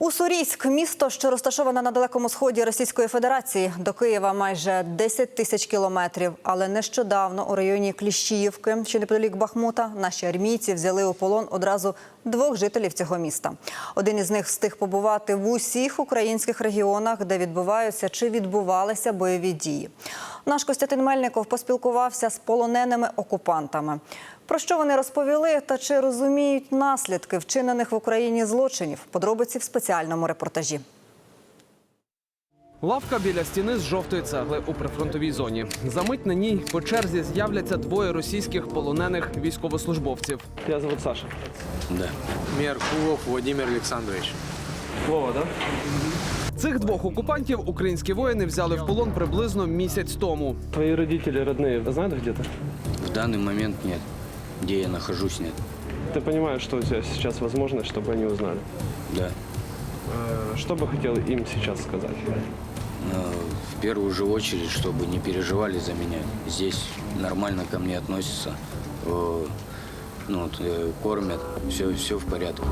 Уссурійськ – місто, що розташоване на далекому сході Російської Федерації. До Києва майже 10 тисяч кілометрів. Але нещодавно у районі Кліщіївки, що неподалік Бахмута, наші армійці взяли у полон одразу двох жителів цього міста. Один із них встиг побувати в усіх українських регіонах, де відбуваються чи відбувалися бойові дії. Наш Костянтин Мельников поспілкувався з полоненими окупантами. Про що вони розповіли та чи розуміють наслідки вчинених в Україні злочинів? Подробиці в спеціальному репортажі. Лавка біля стіни з жовтої цегли у прифронтовій зоні. Замить на ній по черзі з'являться двоє російських полонених військовослужбовців. Тебя зовут Саша. Да. Меркулов Владимир Александрович. Вова, да? Цих двох окупантів українські воїни взяли в полон приблизно місяць тому. Твои родители родные знают где ты? В данный момент нет. Где я нахожусь, нет. Ты понимаешь, что у тебя сейчас возможность, чтобы они узнали. Да. Э, Что бы хотел им сейчас сказать? Но в первую же очередь, чтобы не переживали за меня. Здесь нормально ко мне относятся. Э, Ну, вот, э, кормят. Все, все в порядке.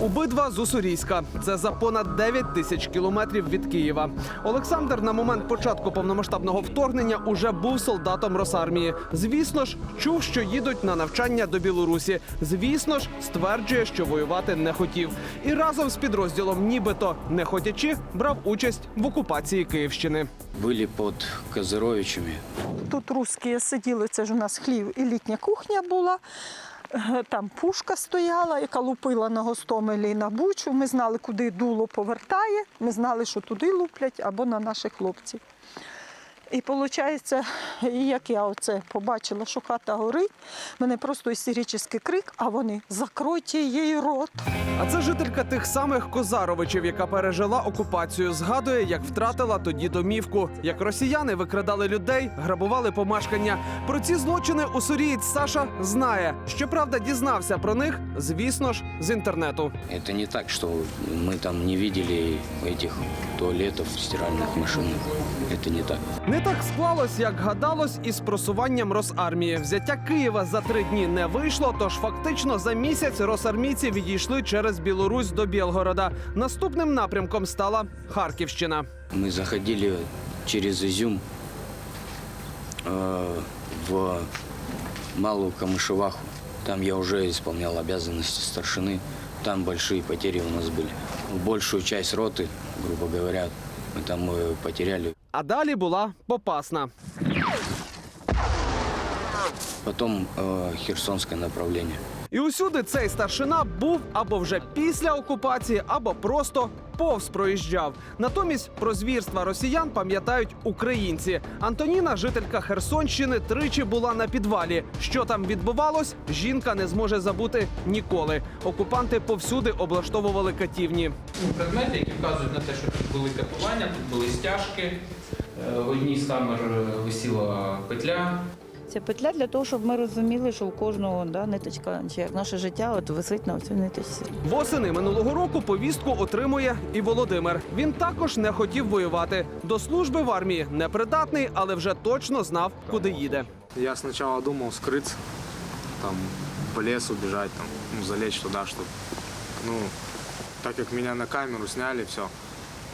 Обидва з Уссурійська. Це за понад 9 тисяч кілометрів від Києва. Олександр на момент початку повномасштабного вторгнення уже був солдатом Росармії. Звісно ж, чув, що їдуть на навчання до Білорусі. Звісно ж, стверджує, що воювати не хотів. І разом з підрозділом, нібито не хотячи, брав участь в окупації Київщини. Были под Козыровичами. Тут русські сиділи, це ж у нас хлів і літня кухня була. Е, Там пушка стояла, яка лупила на Гостомелі і на Бучу. Ми знали, куди дуло повертає. Ми знали, що туди луплять або на наших хлопців. І виходить, як я оце побачила, що хата горить, мене просто істеричний крик, а вони закройте їй рот. А це жителька тих самих Козаровичів, яка пережила окупацію. Згадує, як втратила тоді домівку, як росіяни викрадали людей, грабували помешкання. Про ці злочини уссурієць Саша знає. Щоправда, дізнався про них, звісно ж, з інтернету. Это не так, что мы там не видели этих туалетов, стиральных машин. Это не так. Не так склалось, як гадалось, із просуванням Росармії. Взяття Києва за три дні не вийшло. Тож фактично за місяць росармійці відійшли через Білорусь до Білгорода. Наступним напрямком стала Харківщина. Мы заходили через Изюм э, в Малую Камышеваху. Там я уже исполнял обязанности старшины. Там большие потери у нас были. Большую часть роты, грубо говоря, мы там э, потеряли. А далі була Попасна. Потом э, Херсонское направление. І усюди цей старшина був або вже після окупації, або просто повз проїжджав. Натомість про звірства росіян пам'ятають українці. Антоніна, жителька Херсонщини, тричі була на підвалі. Що там відбувалось, жінка не зможе забути ніколи. Окупанти повсюди облаштовували катівні. предмети, які вказують на те, що тут були катування, тут були стяжки. Е, В одній з камер е, висіла петля. Ця петля для того, щоб ми розуміли, що у кожного да, ниточка, чи як наше життя от висить на цій ниточці. Восени минулого року повістку отримує і Володимир. Він також не хотів воювати. До служби в армії непридатний, але вже точно знав, куди їде. Я сначала думал скрыться, там, по лесу бежать, там, ну, залечь туда, чтобы, ну, так как меня на камеру сняли, все,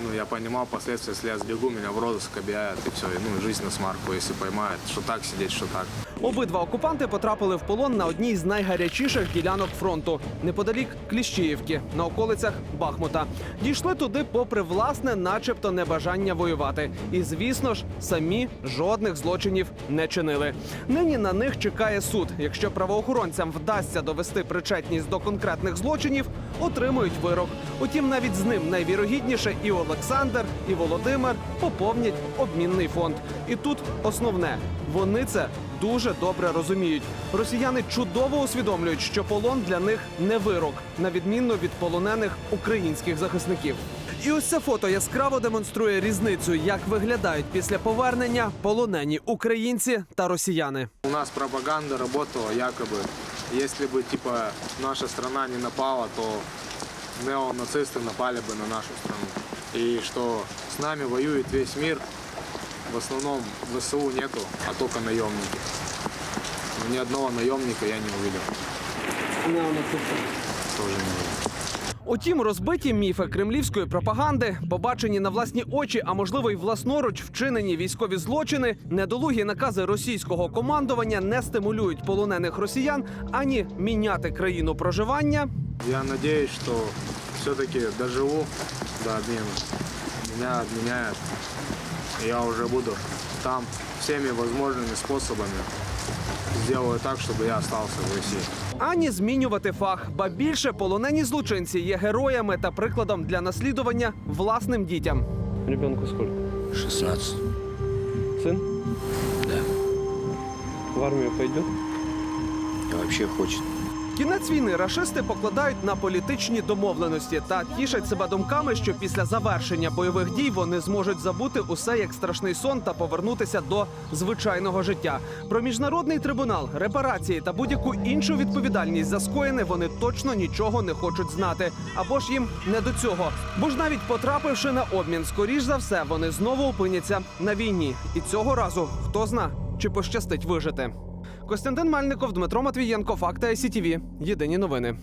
ну, я понимал последствия, если я сбегу, меня в розыск объявят, и все, ну, жизнь на смарку, если поймают, что так сидеть, что так. Обидва окупанти потрапили в полон на одній з найгарячіших ділянок фронту неподалік Кліщіївки, на околицях Бахмута. Дійшли туди, попри власне, начебто, небажання воювати. І звісно ж, самі жодних злочинів не чинили. Нині на них чекає суд. Якщо правоохоронцям вдасться довести причетність до конкретних злочинів, отримують вирок. Утім, навіть з ним найвірогідніше і Олександр, і Володимир поповнять обмінний фонд. І тут основне вони це дуже добре розуміють. Росіяни чудово усвідомлюють, що полон для них не вирок, на відміну від полонених українських захисників. І ось це фото яскраво демонструє різницю, як виглядають після повернення полонені українці та росіяни. У нас пропаганда работала якобы, если бы, типа, наша страна не напала, то неонацисты напали бы на нашу страну. И что с нами воюет весь мир, в основном ВСУ нету, а только наемники. Но ни одного наемника я не увидел. Тоже не увидел. Утім, розбиті міфи кремлівської пропаганди, побачені на власні очі, а можливо й власноруч вчинені військові злочини, недолугі накази російського командування не стимулюють полонених росіян ані міняти країну проживання, Я надеюсь, что все-таки доживу до обмена. Меня обменяют. И я уже буду там всеми возможными способами сделаю так, чтобы я остался в России. ані змінювати фах. Ба більше полонені злочинці є героями та прикладом для наслідування власним дітям. Ребенку сколько? 16. Сын? Да. В армию пойдет? И вообще хочет. Кінець війни рашисти покладають на політичні домовленості та тішать себе думками, що після завершення бойових дій вони зможуть забути усе як страшний сон та повернутися до звичайного життя. Про міжнародний трибунал, репарації та будь-яку іншу відповідальність за скоєне вони точно нічого не хочуть знати. Або ж їм не до цього. Бо ж навіть потрапивши на обмін, скоріш за все, вони знову опиняться на війні. І цього разу хто зна, чи пощастить вижити. Костянтин Мальников, Дмитро Матвієнко, Факти ICTV. Єдині новини.